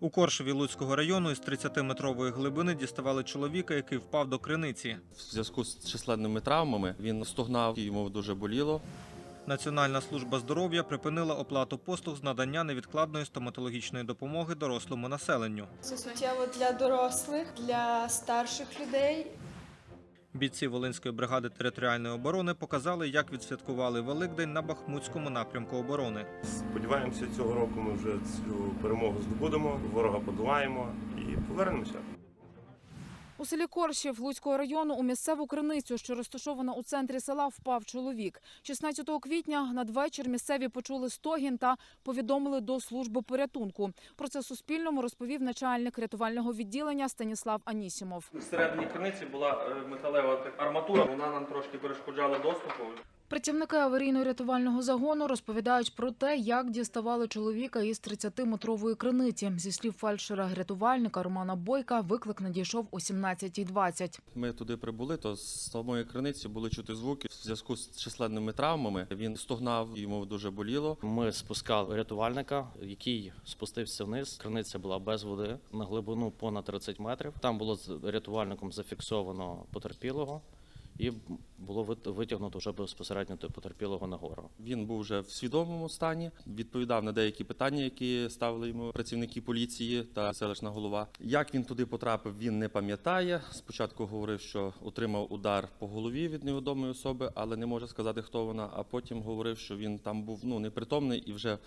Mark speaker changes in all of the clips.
Speaker 1: У Коршеві Луцького району із 30-метрової глибини діставали чоловіка, який впав до криниці.
Speaker 2: В зв'язку з численними травмами він стогнав, йому дуже боліло.
Speaker 1: Національна служба здоров'я припинила оплату послуг з надання невідкладної стоматологічної допомоги дорослому населенню.
Speaker 3: Це суттєво для дорослих, для старших людей.
Speaker 1: Бійці Волинської бригади територіальної оборони показали, як відсвяткували Великдень на Бахмутському напрямку оборони.
Speaker 4: Сподіваємося, цього року ми вже цю перемогу здобудемо, ворога подолаємо і повернемося.
Speaker 5: У селі Коршів Луцького району у місцеву криницю, що розташована у центрі села, впав чоловік. 16 квітня надвечір місцеві почули стогін та повідомили до служби порятунку. Про це Суспільному розповів начальник рятувального відділення Станіслав Анісімов.
Speaker 6: Всередині криниці була е, металева арматура, вона нам трошки перешкоджала доступу.
Speaker 5: Працівники аварійно-рятувального загону розповідають про те, як діставали чоловіка із 30-метрової криниці. Зі слів фельдшера-рятувальника Романа Бойка, виклик надійшов о 17.20.
Speaker 2: Ми туди прибули, то з самої криниці були чути звуки. В зв'язку з численними травмами він стогнав, йому дуже боліло.
Speaker 7: Ми спускали рятувальника, який спустився вниз. Криниця була без води на глибину понад 30 метрів. Там було з рятувальником зафіксовано потерпілого, і було витягнуто вже безпосередньо до потерпілого нагору.
Speaker 2: Він був вже в свідомому стані, відповідав на деякі питання, які ставили йому працівники поліції та селищна голова. Як він туди потрапив, він не пам'ятає. Спочатку говорив, що отримав удар по голові від невідомої особи, але не може сказати, хто вона. А потім говорив, що він там був ну непритомний і вже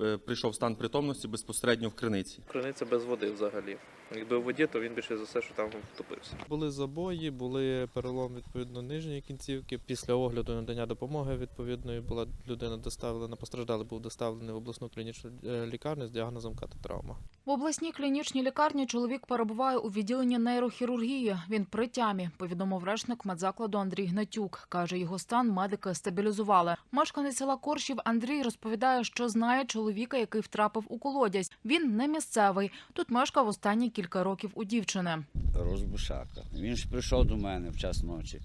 Speaker 2: е, прийшов стан притомності безпосередньо в криниці.
Speaker 6: Криниця без води взагалі. Якби в воді, то він більше за все, що там втопився.
Speaker 8: Були забої, були перелом відповідно нижньої кінцівки. Після огляду надання допомоги відповідної була людина доставлена, постраждалий був доставлений в обласну клінічну е, лікарню з діагнозом кататравма.
Speaker 5: В обласній клінічній лікарні чоловік перебуває у відділенні нейрохірургії. Він при тямі, повідомив речник медзакладу Андрій Гнатюк. Каже, його стан медики стабілізували. Мешканець села Коршів Андрій розповідає, що знає чоловіка, який втрапив у колодязь. Він не місцевий. Тут мешкав останні кілька років у дівчини.
Speaker 9: Розбушака. Він ж прийшов до мене в час ночі.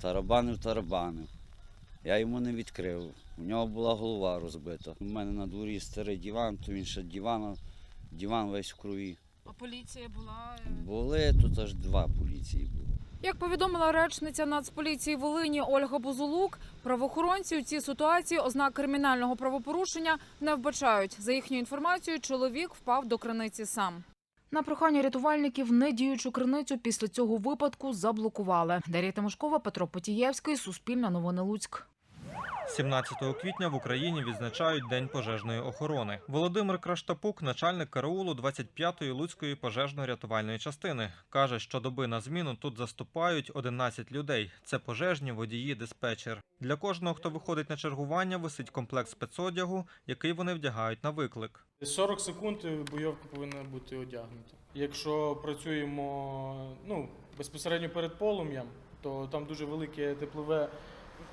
Speaker 9: Тарабанив, тарабанив. Я йому не відкрив. У нього була голова розбита. У мене на дворі старий диван, то він ще диван, диван весь в крові.
Speaker 5: А поліція була
Speaker 9: Були тут аж два поліції було.
Speaker 5: Як повідомила речниця Нацполіції Волині Ольга Бузулук, правоохоронці у цій ситуації ознак кримінального правопорушення не вбачають. За їхньою інформацією, чоловік впав до криниці сам. На прохання рятувальників недіючу криницю після цього випадку заблокували. Дар'я Тимошкова, Петро Потієвський, Суспільне новини Луцьк.
Speaker 1: 17 квітня в Україні відзначають День пожежної охорони. Володимир Краштапук, начальник караулу 25-ї Луцької пожежно-рятувальної частини, каже, що доби на зміну тут заступають 11 людей. Це пожежні, водії, диспетчер. Для кожного, хто виходить на чергування, висить комплект спецодягу, який вони вдягають на виклик.
Speaker 10: 40 секунд бойовка повинна бути одягнута. Якщо працюємо ну, безпосередньо перед полум'ям, то там дуже велике теплове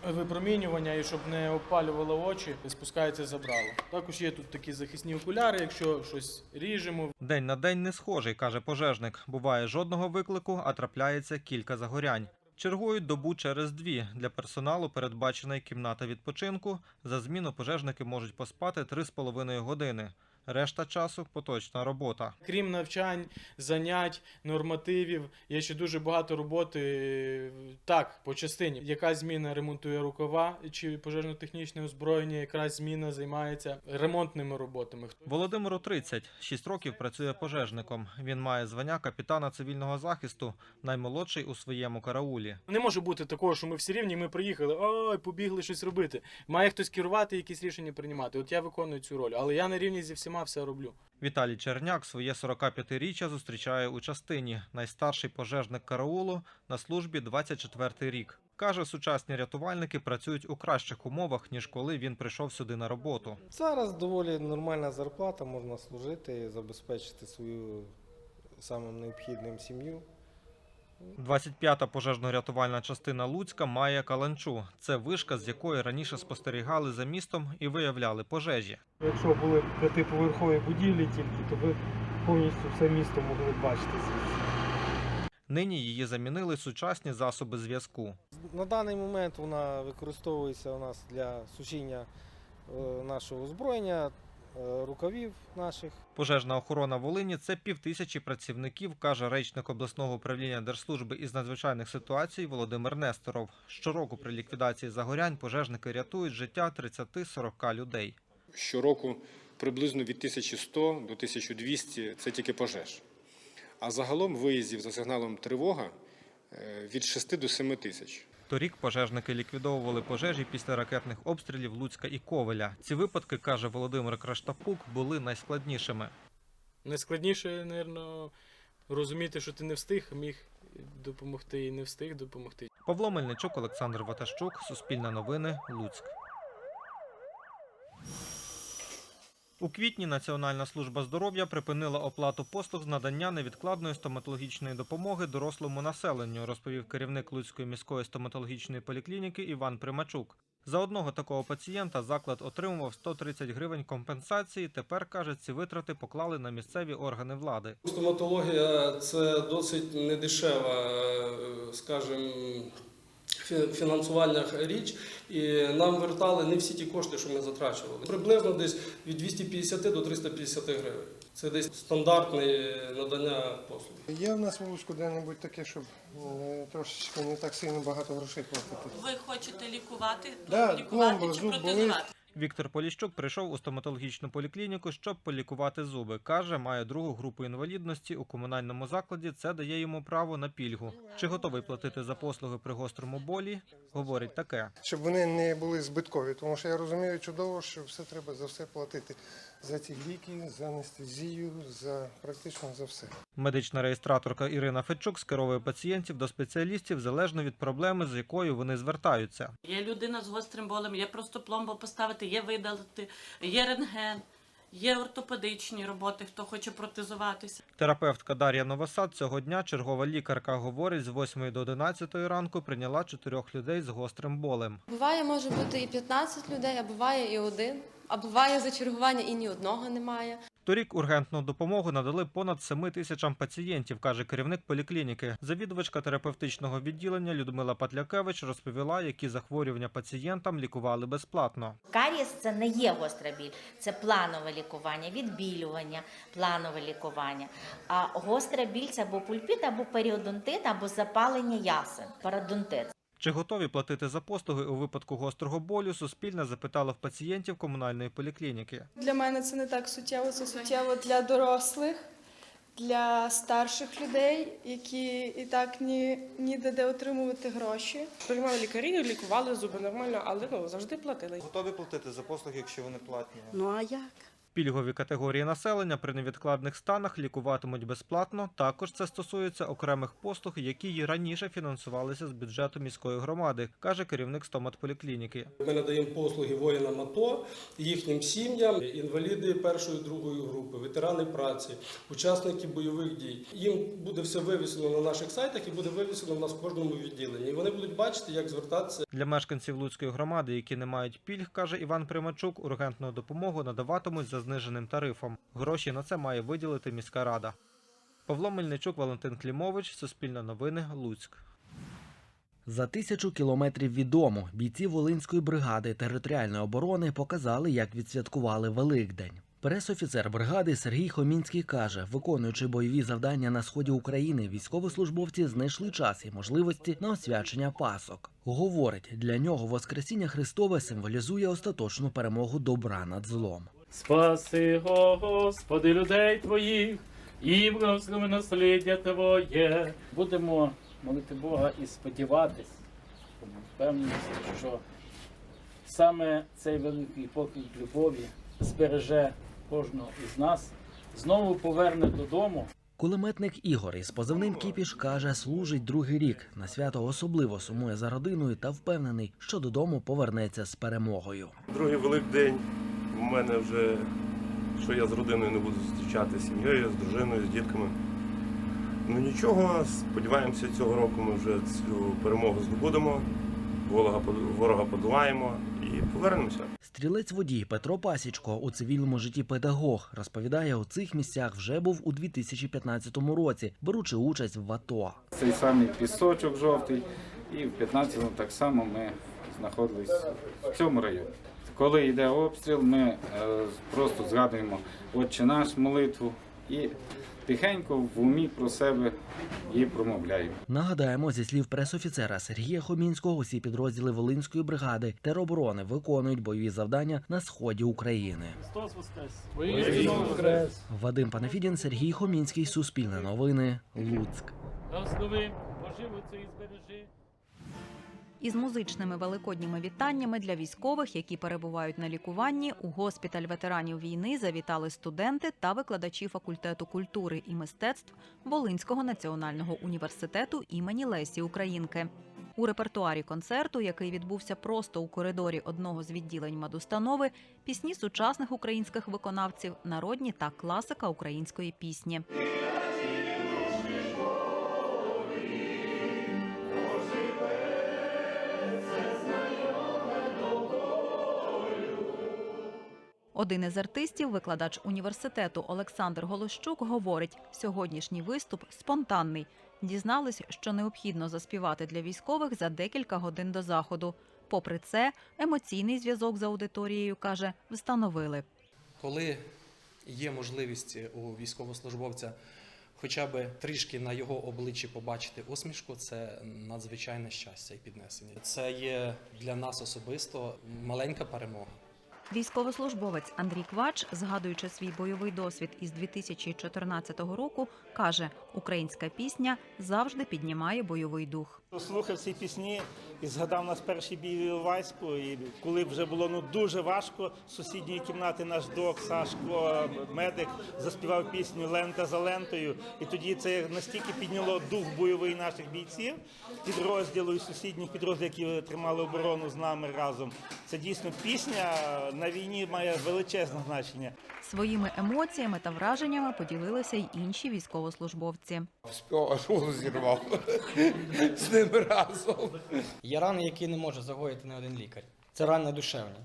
Speaker 10: випромінювання, і щоб не опалювало очі, спускається забрало. Також є тут такі захисні окуляри, якщо щось ріжемо.
Speaker 1: День на день не схожий, каже пожежник. Буває жодного виклику, а трапляється кілька загорянь. Чергують добу через дві. Для персоналу передбачена кімната відпочинку. За зміну пожежники можуть поспати 3,5 години. Решта часу поточна робота.
Speaker 10: Крім навчань, занять, нормативів, є ще дуже багато роботи так, по частині. Яка зміна ремонтує рукава чи пожежно-технічне озброєння, яка зміна займається ремонтними роботами.
Speaker 1: Володимиру 30. 6 років працює пожежником. Він має звання капітана цивільного захисту, наймолодший у своєму караулі.
Speaker 10: Не може бути такого, що ми всі рівні, ми приїхали, ой, побігли щось робити. Має хтось керувати, якісь рішення приймати. От я виконую цю роль, але я на рівні зі всіма все роблю.
Speaker 1: Віталій Черняк своє 45-річчя зустрічає у частині. Найстарший пожежник караулу на службі 24-й рік. Каже, сучасні рятувальники працюють у кращих умовах, ніж коли він прийшов сюди на роботу.
Speaker 11: Зараз доволі нормальна зарплата, можна служити, забезпечити свою самим необхідним сім'ю.
Speaker 1: 25-та пожежно-рятувальна частина Луцька має каланчу. Це вишка, з якої раніше спостерігали за містом і виявляли пожежі.
Speaker 10: Якщо були п'ятиповерхові будівлі тільки, то ви повністю все місто могли бачити.
Speaker 1: Нині її замінили сучасні засоби зв'язку.
Speaker 11: На даний момент вона використовується у нас для сушіння е, нашого озброєння. Е, рукавів наших.
Speaker 1: Пожежна охорона Волині це півтисячі працівників, каже речник обласного управління Держслужби із надзвичайних ситуацій Володимир Несторов. Щороку при ліквідації загорянь пожежники рятують життя 30-40 людей.
Speaker 12: Щороку приблизно від 1100 до 1200 – це тільки пожеж. А загалом виїздів за сигналом тривога е, від 6 до 7 тисяч.
Speaker 1: Торік пожежники ліквідовували пожежі після ракетних обстрілів Луцька і Ковеля. Ці випадки, каже Володимир Краштапук, були найскладнішими.
Speaker 10: Найскладніше, мабуть, розуміти, що ти не встиг, міг допомогти і не встиг допомогти.
Speaker 1: Павло Мельничук, Олександр Ватащук, Суспільне новини, Луцьк. У квітні Національна служба здоров'я припинила оплату послуг з надання невідкладної стоматологічної допомоги дорослому населенню, розповів керівник Луцької міської стоматологічної поліклініки Іван Примачук. За одного такого пацієнта заклад отримував 130 гривень компенсації. Тепер каже, ці витрати поклали на місцеві органи влади.
Speaker 13: Стоматологія це досить недешева, е, скажімо, фі- фінансування річ, і нам вертали не всі ті кошти, що ми затрачували. Приблизно десь від 250 до 350 гривень. Це десь стандартне надання послуг.
Speaker 11: Є в нас в де-небудь таке, щоб е, трошечки не так сильно багато грошей платити.
Speaker 14: Ви хочете лікувати,
Speaker 11: Да,
Speaker 14: лікувати
Speaker 11: пломба,
Speaker 14: чи
Speaker 11: зуб
Speaker 14: протезувати?
Speaker 11: болить.
Speaker 1: Віктор Поліщук прийшов у стоматологічну поліклініку, щоб полікувати зуби. Каже, має другу групу інвалідності у комунальному закладі. Це дає йому право на пільгу. Чи готовий платити за послуги при гострому болі? Говорить таке.
Speaker 11: Щоб вони не були збиткові, тому що я розумію чудово, що все треба за все платити. За ці ліки, за анестезію, за практично за все.
Speaker 1: Медична реєстраторка Ірина Федчук скеровує пацієнтів до спеціалістів залежно від проблеми, з якою вони звертаються.
Speaker 14: Є людина з гострим болем, є просто пломбу поставити, є видалити, є рентген, є ортопедичні роботи, хто хоче протезуватися.
Speaker 1: Терапевтка Дар'я Новосад цього дня чергова лікарка говорить, з 8 до 11 ранку прийняла чотирьох людей з гострим болем.
Speaker 15: Буває, може бути і 15 людей, а буває і один. А буває за чергування і ні одного немає.
Speaker 1: Торік ургентну допомогу надали понад 7 тисячам пацієнтів, каже керівник поліклініки. Завідувачка терапевтичного відділення Людмила Патлякевич розповіла, які захворювання пацієнтам лікували безплатно.
Speaker 16: Карієс це не є гостра біль, це планове лікування, відбілювання, планове лікування. А гостра біль це або пульпіт, або періодонтит, або запалення ясен, парадонтит.
Speaker 1: Чи готові платити за послуги у випадку гострого болю? Суспільне запитало в пацієнтів комунальної поліклініки.
Speaker 3: Для мене це не так суттєво, це суттєво для дорослих, для старших людей, які і так ні, ніде де отримувати гроші.
Speaker 17: Приймали лікарі, лікували зуби нормально, але ну завжди платили.
Speaker 18: Готові платити за послуги, якщо вони платні?
Speaker 17: Ну а як?
Speaker 1: Пільгові категорії населення при невідкладних станах лікуватимуть безплатно. Також це стосується окремих послуг, які й раніше фінансувалися з бюджету міської громади, каже керівник стоматполіклініки.
Speaker 13: Ми надаємо послуги воїнам АТО, їхнім сім'ям, інваліди першої другої групи, ветерани праці, учасники бойових дій. Їм буде все вивісено на наших сайтах і буде вивісено в нас в кожному відділенні. І вони будуть бачити, як звертатися.
Speaker 1: Для мешканців Луцької громади, які не мають пільг, каже Іван Примачук, ургентну допомогу надаватимуть за зниженим тарифом. Гроші на це має виділити міська рада. Павло Мельничук, Валентин Клімович, Суспільне новини, Луцьк.
Speaker 19: За тисячу кілометрів від дому бійці Волинської бригади територіальної оборони показали, як відсвяткували Великдень. Пресофіцер бригади Сергій Хомінський каже, виконуючи бойові завдання на сході України, військовослужбовці знайшли час і можливості на освячення пасок. Говорить, для нього Воскресіння Христове символізує остаточну перемогу добра над злом.
Speaker 20: Спаси, Господи, людей Твоїх, і благослови насліддя Твоє. Будемо молити Бога і сподіватись, впевненість, що саме цей великий поклик любові збереже кожного із нас, знову поверне додому.
Speaker 19: Кулеметник Ігор із позивним Кіпіш каже, служить другий рік. На свято особливо сумує за родиною та впевнений, що додому повернеться з перемогою.
Speaker 4: Другий великдень у мене вже, що я з родиною не буду зустрічати з сім'єю, з дружиною, з дітками. Ну нічого, сподіваємося, цього року ми вже цю перемогу здобудемо, ворога, ворога подолаємо і повернемося.
Speaker 19: Стрілець водій Петро Пасічко у цивільному житті педагог розповідає, у цих місцях вже був у 2015 році, беручи участь в АТО.
Speaker 21: Цей самий пісочок жовтий, і в 15-му так само ми знаходились в цьому районі.
Speaker 20: Коли йде обстріл, ми е, просто згадуємо Отче наш молитву і тихенько в умі про себе її промовляємо.
Speaker 19: Нагадаємо, зі слів пресофіцера Сергія Хомінського, усі підрозділи Волинської бригади тероборони виконують бойові завдання на сході України.
Speaker 20: Христос Воскрес!
Speaker 19: Воістину воскрес! Вадим Панафідін, Сергій Хомінський, Суспільне новини, Луцьк.
Speaker 20: Благослови, поживиться і збережи.
Speaker 21: Із музичними великодніми вітаннями для військових, які перебувають на лікуванні, у госпіталь ветеранів війни завітали студенти та викладачі факультету культури і мистецтв Волинського національного університету імені Лесі Українки. У репертуарі концерту, який відбувся просто у коридорі одного з відділень медустанови, пісні сучасних українських виконавців, народні та класика української пісні. Один із артистів, викладач університету Олександр Голощук, говорить: сьогоднішній виступ спонтанний. Дізнались, що необхідно заспівати для військових за декілька годин до заходу. Попри це, емоційний зв'язок з аудиторією каже, встановили.
Speaker 22: Коли є можливість у військовослужбовця хоча б трішки на його обличчі побачити усмішку, це надзвичайне щастя і піднесення. Це є для нас особисто маленька перемога.
Speaker 21: Військовослужбовець Андрій Квач, згадуючи свій бойовий досвід із 2014 року, каже: українська пісня завжди піднімає бойовий дух.
Speaker 23: Слухав ці пісні і згадав нас перший бій в Іловайську, і коли вже було ну дуже важко, з сусідньої кімнати наш док Сашко, медик, заспівав пісню Лента за лентою. І тоді це настільки підняло дух бойовий наших бійців, підрозділу і сусідніх підрозділів, які тримали оборону з нами разом. Це дійсно пісня на війні має величезне значення.
Speaker 21: Своїми емоціями та враженнями поділилися й інші військовослужбовці.
Speaker 24: Аж голос зірвав з ними разом.
Speaker 25: Є рани, які не може загоїти не один лікар. Це рани душевні.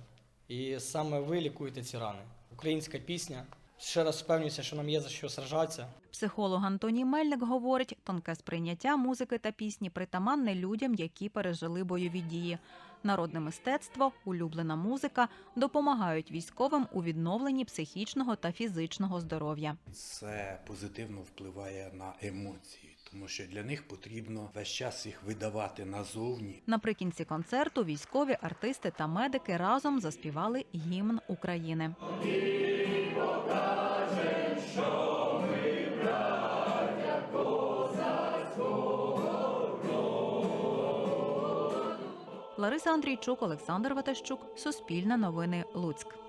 Speaker 25: І саме ви лікуєте ці рани. Українська пісня. Ще раз впевнююся, що нам є за що сражатися.
Speaker 21: Психолог Антоній Мельник говорить, тонке сприйняття музики та пісні притаманне людям, які пережили бойові дії. Народне мистецтво, улюблена музика допомагають військовим у відновленні психічного та фізичного здоров'я.
Speaker 26: Це позитивно впливає на емоції, тому що для них потрібно весь час їх видавати назовні.
Speaker 21: Наприкінці концерту військові, артисти та медики разом заспівали гімн України. Лариса Андрійчук, Олександр Ватащук, Суспільне новини, Луцьк.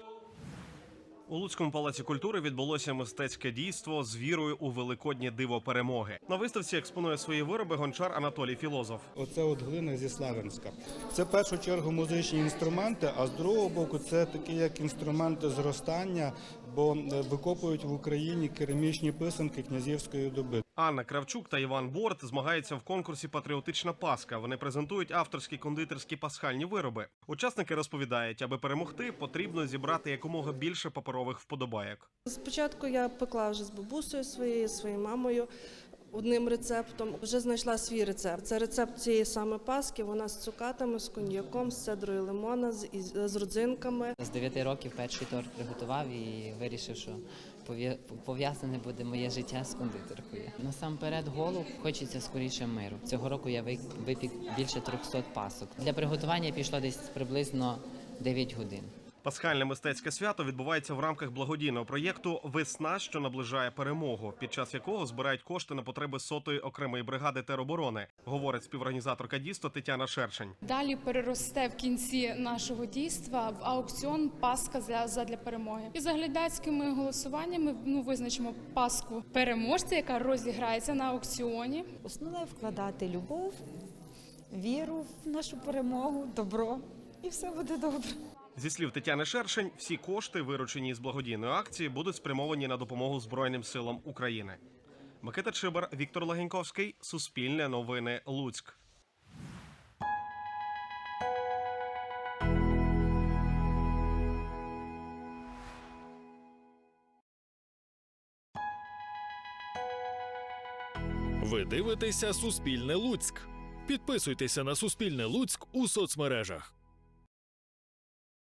Speaker 27: У Луцькому палаці культури відбулося мистецьке дійство з вірою у великоднє диво перемоги. На виставці експонує свої вироби гончар Анатолій Філозоф.
Speaker 28: Оце от глина зі Славянська. Це в першу чергу музичні інструменти, а з другого боку це такі як інструменти зростання, бо е, викопують в Україні керамічні писанки князівської доби.
Speaker 27: Анна Кравчук та Іван Борт змагаються в конкурсі Патріотична Паска. Вони презентують авторські кондитерські пасхальні вироби. Учасники розповідають, аби перемогти, потрібно зібрати якомога більше паперових вподобайок.
Speaker 29: Спочатку я пекла вже з бабусею своєю, своєю мамою одним рецептом. Вже знайшла свій рецепт. Це рецепт цієї саме паски. Вона з цукатами, з коньяком, з цедрою лимона, з, з родзинками.
Speaker 30: З 9 років перший торт приготував і вирішив, що пов'я- пов'язане буде моє життя з кондитеркою. Насамперед голуб хочеться скоріше миру. Цього року я ви- випік більше 300 пасок. Для приготування пішло десь приблизно 9 годин.
Speaker 27: Пасхальне мистецьке свято відбувається в рамках благодійного проєкту Весна, що наближає перемогу, під час якого збирають кошти на потреби сотої окремої бригади тероборони, говорить співорганізаторка дійства Тетяна Шершень.
Speaker 31: Далі переросте в кінці нашого дійства в аукціон Паска для, задля перемоги. І за глядацькими голосуваннями ну, визначимо паску переможця, яка розіграється на аукціоні.
Speaker 32: Основне вкладати любов, віру в нашу перемогу, добро, і все буде добре.
Speaker 27: Зі слів Тетяни Шершень, всі кошти, виручені з благодійної акції, будуть спрямовані на допомогу Збройним силам України. Микита Чибар, Віктор Легеньковський, Суспільне новини, Луцьк.
Speaker 33: Ви дивитеся Суспільне Луцьк. Підписуйтеся на Суспільне Луцьк у соцмережах.